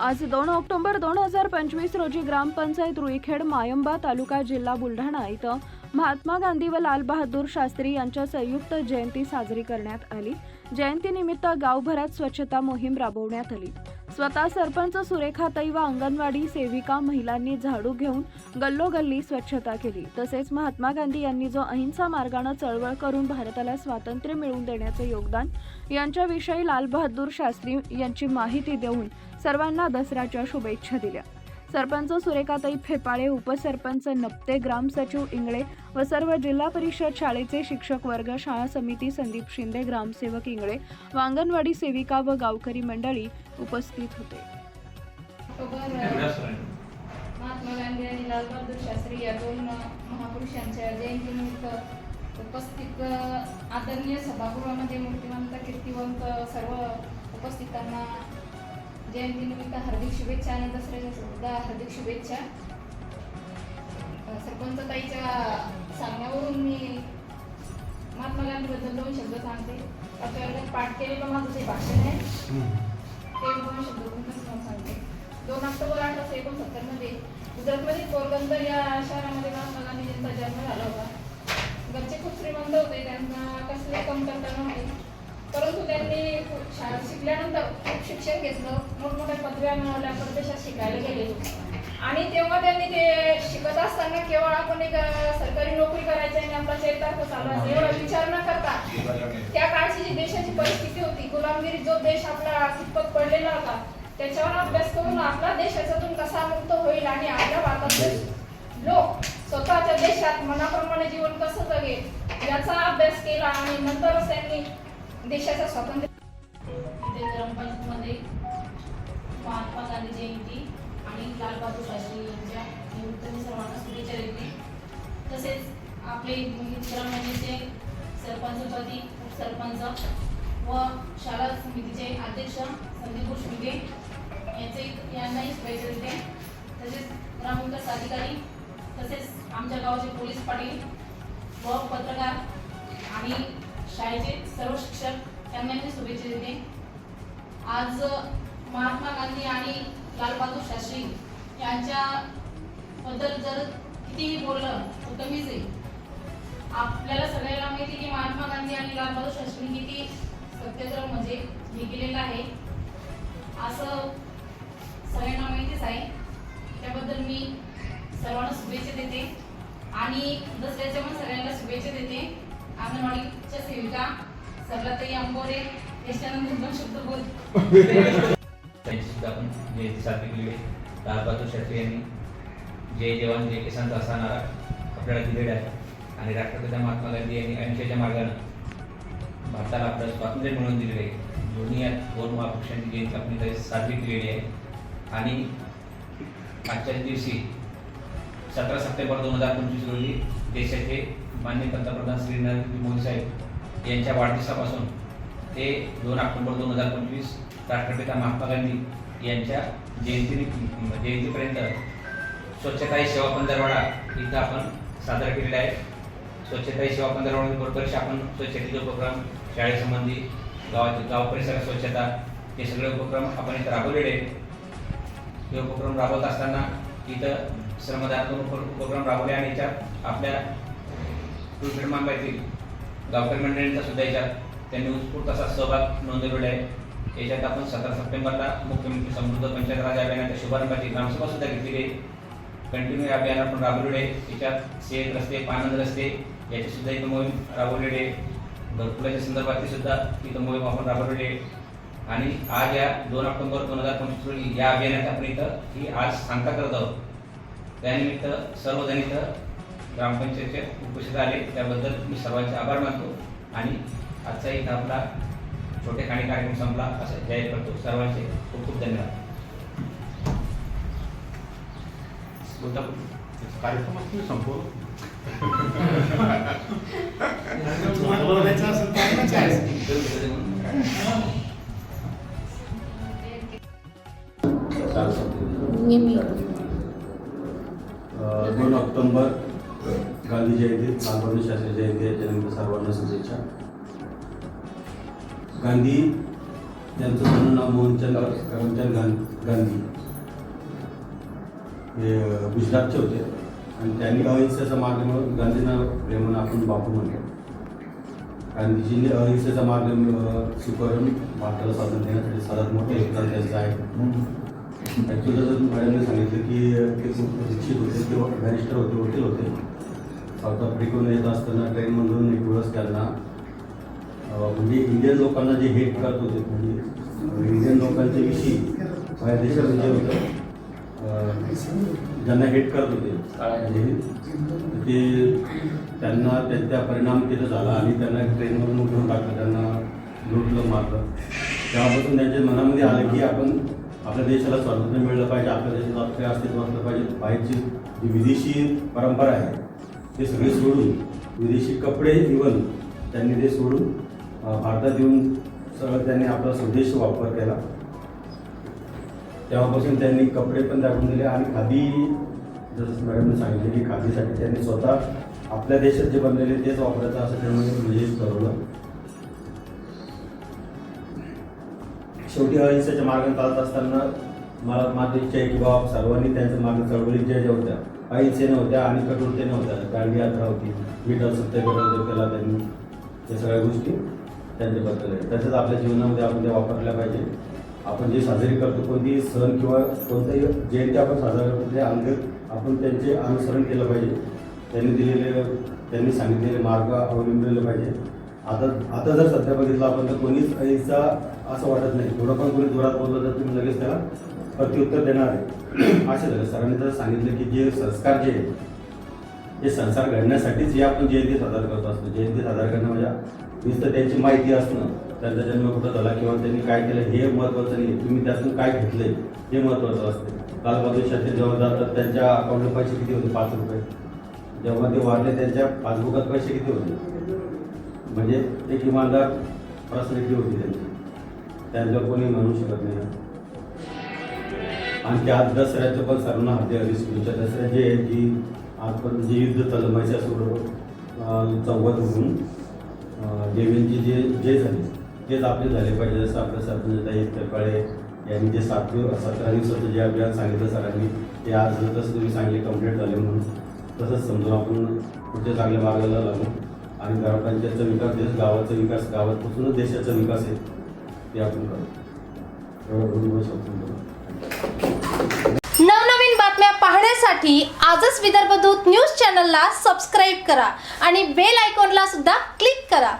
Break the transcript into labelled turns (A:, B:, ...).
A: आज दोन ऑक्टोबर दोन हजार पंचवीस रोजी ग्रामपंचायत रुईखेड मायंबा तालुका जिल्हा बुलढाणा इथं महात्मा गांधी व लालबहादूर शास्त्री यांच्या संयुक्त जयंती साजरी करण्यात आली. जयंतीनिमित्त गावभरात स्वच्छता मोहीम राबवण्यात आली. स्वतः सरपंच सुरेखाताई व अंगणवाडी सेविका महिलांनी झाडू घेऊन गल्लोगल्ली स्वच्छता केली. तसेच महात्मा गांधी यांनी जो अहिंसा मार्गाने चळवळ करून भारताला स्वातंत्र्य मिळवून देण्याचे योगदान यांच्याविषयी लालबहादूर शास्त्री यांची माहिती देऊन सर्वांना दसऱ्याच्या शुभेच्छा दिल्या. सरपंच सुरेखाताई फेपाळे उपसरपंच नप्ते ग्रामसचिव इंगळे व सर्व जिल्हा परिषद शाळेचे शिक्षक वर्ग शाळा समिती संदीप शिंदे ग्रामसेवक इंगळे व अंगणवाडी सेविका व गावकरी मंडळी उपस्थित होते.
B: महात्मा गांधी आणि लालबहादूर शास्त्री या दोन महापुरुषांच्या जयंतीनिमित्त उपस्थित आदरणीय सभागृहामध्ये मूर्तिवंत कीर्तिवंत सर्व उपस्थितांना जयंतीनिमित्त हार्दिक शुभेच्छा आणि दसऱ्याच्या सुद्धा हार्दिक शुभेच्छा. सरपंचताईच्या सांगण्यावरून मी महात्मा गांधीबद्दल दोन शब्द सांगते. आता पाठ केलेलं माझं ते भाषण आहे. ते दोन शब्द सांगते. दोन ऑक्टोबर अठराशे एकोणसत्तरमध्ये गुजरातमध्ये पोरबंदर या शहरामध्ये महात्मा गांधीजींचा जन्म झाला होता. घरचे खूप श्रीमंत होते. त्यांना कसले कमतरता नव्हते. परंतु त्यांनी खूप शाळा शिकल्यानंतर शिक्षण घेतलं मोठमोठ्या पदव्या मिळवल्या परदेशात शिकायला गेले. आणि तेव्हा त्यांनी ते शिकत असताना केवळ आपण एक सरकारी नोकरी करायची आणि आपला चरितार्थ चालवायचा एवढा विचार न करता त्या काळची जी देशाची परिस्थिती होती गुलामगिरी जो देश आपला कितपत पडलेला होता त्याच्यावर अभ्यास करून आपला देश याच्यातून कसा मुक्त होईल आणि आपल्या भारतातले लोक स्वतःच्या देशात मनाप्रमाणे जीवन कसं जगेल याचा अभ्यास केला आणि नंतरच त्यांनी देशाचं स्वातंत्र्य
C: म्हणजे आपले सरपंच सरपंचपदी उपसरपंच व शाळा समितीचे अध्यक्ष संदीप शिंदे यांचे यांनाही शुभेच्छा देते. तसेच ग्रामविकास अधिकारी तसेच आमच्या गावाचे पोलीस पाटील व पत्रकार आणि शाळेचे सर्व शिक्षक त्यांना मी शुभेच्छा देते. आज महात्मा गांधी आणि लालबहादूर शास्त्री यांच्या बद्दल जर कितीही बोललं तर कमीच आहे. आपल्याला सगळ्याला माहिती की महात्मा गांधी आणि लालबहादूर शास्त्री किती सत्याग्रह म्हणजे हे केलेलं आहे. असं सगळ्यांना माहितीच आहे. त्याबद्दल मी सर्वांना शुभेच्छा देते. आणि दसऱ्याच्या पण सगळ्यांना शुभेच्छा देते. अंगणवाडीच्या सेविका सरलाताई अंबोरे याच्यानंतर दोन शब्द बोल.
D: त्यांची सुद्धा आपण जे साजरी केली लालबहादूर शास्त्री यांनी. जय जवान जय किसानचा असा नारा आपल्याला दिलेला आहे. आणि राष्ट्रपिता महात्मा गांधी यांनी अहिंसेच्या मार्गानं भारताला आपलं स्वातंत्र्य मिळवून दिलेले आहे. दोन्ही या दोन महापुरुषांची जयंती आपण इथे साजरी केलेली आहे. आणि आजच्याच दिवशी सतरा सप्टेंबर दोन हजार पंचवीस रोजी देशाचे मान्य पंतप्रधान श्री नरेंद्र मोदी साहेब यांच्या वाढदिवसापासून ते दोन ऑक्टोबर दोन हजार पंचवीस राष्ट्रपिता महात्मा गांधी यांच्या जयंती जयंतीपर्यंत स्वच्छता ही सेवा पंधरवाडा इथं आपण साजरा केलेला आहे. स्वच्छता ही सेवा पंधरवाडा बरोबरच आपण स्वच्छतेचे उपक्रम शाळेसंबंधी गावाचे गाव परिसरात स्वच्छता हे सगळे उपक्रम आपण इथं राबवलेले आहेत. हे उपक्रम राबवत असताना इथं श्रमदानातून उपक्रम राबवले आणि याच्यात आपल्या रुपेड मांबायतील गावकरी मंडळींचा सुद्धा याच्यात त्यांनी उत्स्फूर्त असा सहभाग नोंदवलेला आहे. याच्यात आपण सतरा सप्टेंबरला मुख्यमंत्री समृद्ध पंचायत राज अभियानाच्या शुभारंभाची ग्रामसभा सुद्धा घेतलेली आहे. कंटिन्यू अभियान आपण राबवलेले आहे. याच्यात शेत रस्ते पानंद रस्ते याची सुद्धा इथं मोहीम राबवलेली आहे घरकुलाच्या संदर्भातली सुद्धा इथं मोहीम आपण राबवलेली आहे आणि आज या दोन ऑक्टोबर दोन हजार पंचवीस रोजी या अभियानात आपण इथं ही आज सांगता करत आहोत त्यानिमित्त सर्वजण इथं ग्रामपंचायतचे उपस्थित आले त्याबद्दल मी सर्वांचे आभार मानतो आणि आजचा इथं आपला छोटे खाणी कार्यक्रम संपला असं जाहीर करतो सर्वांचे खूप खूप धन्यवाद
E: बोलता संपूर्ण तुम्ही संपव बोलायचं असेल तर आपण काय?
F: अ, दोन ऑक्टोंबर गांधी जयंती लालबहादूर शास्त्री जयंती याच्यानिमित्त सर्वांना शुभेच्छा गांधी त्यांचं पूर्ण नाव मोहनचंद करमचंद गां- गांधी हे अ, गुजरातचे होते आणि त्यांनी अहिंसेचा मार्ग म्हणून गांधींना प्रेमानं आपण बापू म्हणतो गांधीजींनी अहिंसेचा मार्ग स्वीकारून भारताला स्वातंत्र्य देण्यासाठी सर्वात मोठं योगदान त्यांचं आहे. ॲक्च्युली जर मॅडमने सांगितलं की ते खूप शिक्षित होते ते बॅरिस्टर होते वकील होते. साऊथ आफ्रिकेहून येत असताना ट्रेनमधून एक दिवस त्यांना म्हणजे इंडियन लोकांना जे हेट करत होते म्हणजे इंडियन लोकांच्या विषयी बाहेर देशात म्हणजे होतं ज्यांना हेट करत होते. म्हणजे ते त्यांना त्यांचा परिणाम तिथं झाला आणि त्यांना ट्रेनमधून उठवून टाकलं त्यांना लुटलं मारलं. तेव्हापासून त्यांच्या मनामध्ये आलं की आपण आपल्या देशाला स्वातंत्र्य मिळलं पाहिजे आपल्या देशात आपले अस्तित्व असलं पाहिजे. बाहेरची जी विदेशी परंपरा आहे ते सगळे सोडून विदेशी कपडे इवन त्यांनी ते सोडून भारतात येऊन सगळं त्यांनी आपला स्वदेश वापर केला. तेव्हापासून त्यांनी कपडे पण दाखवून दिले आणि खादी जसं मॅडमने सांगितले की खादीसाठी त्यांनी स्वतः आपल्या देशात जे बनलेले तेच वापरायचं असं त्यांनी म्हणजे ठरवलं. शेवटी अहिंसेच्या मार्गाने चालत असताना मला माझी इच्छा आहे की बाबा सर्वांनी त्यांचं मार्ग चळवळी ज्या ज्या होत्या अहिंसेने होत्या आणि कठोरतेने होत्या. दांडी यात्रा होती विठ्ठल सत्याग्रह जो केला त्यांनी या सगळ्या गोष्टी त्यांच्याबद्दल आहे तसेच आपल्या जीवनामध्ये आपण त्या वापरल्या पाहिजे आपण जे साजरे करतो कोणतीही सण किंवा कोणत्याही जयंती आपण साजरा करतो ते अंग आपण त्यांचे अनुसरण केलं पाहिजे. त्यांनी दिलेले त्यांनी सांगितलेले मार्ग अवलंबलेले पाहिजे. आता आता जर सध्या बघितलं आपण तर कोणीच अहिंसा असं वाटत नाही. थोडं पण कोणी जोरात बोललं तर तुम्ही लगेच त्याला प्रत्युत्तर देणार आहे. असे झालं. सरांनी तर सांगितलं की जे संस्कार जे आहे हे संसार घडण्यासाठीच हे आपण जयंती साजरा करत असतो. जयंती साजरा करणं म्हणजे नुसतं त्यांची माहिती असणं त्यांचा जन्म कुठं झाला किंवा त्यांनी काय केलं हे महत्त्वाचं नाही तुम्ही त्यातून काय घेतलंय हे महत्त्वाचं असते. काल परदेशातील जेव्हा जातात त्यांच्या अकाउंटला पैसे किती होते? पाच रुपये. जेव्हा ते वाढले त्यांच्या पासबुकात पैसे किती होते? म्हणजे एक इमानदार पर्सनॅलिटी होती त्यांची. त्यांच्यावर कोणी म्हणू शकत नाही. आणखी आज दसऱ्याचं पण सर्वांना हाती आली स्कूलच्या दसऱ्या जे आहे की आजपर्यंत जे युद्ध चाललं महिषासुर चौवत होऊन देवींची जे जे झाली. तेच आपले झाले पाहिजे जसं आपल्या सरपंचताई कळळे यांनी जे सात दिवस सतरा दिवसाचं जे अभियान सांगितलं सरांनी ते आज जसं तुम्ही सांगले कंप्लीट झाले म्हणून तसंच समजून आपण कुठे चांगल्या मार्गाला लागू. आणि ग्रामपंचायतचा विकास देश गावाचा विकास गावापासूनच देशाचा विकास आहे ते आपण करू. एवढं
G: नवनवीन बातम्या पाहण्यासाठी आजच विदर्भ दूत न्यूज चॅनलला सबस्क्राईब करा आणि बेल आयकॉनला सुद्धा क्लिक करा.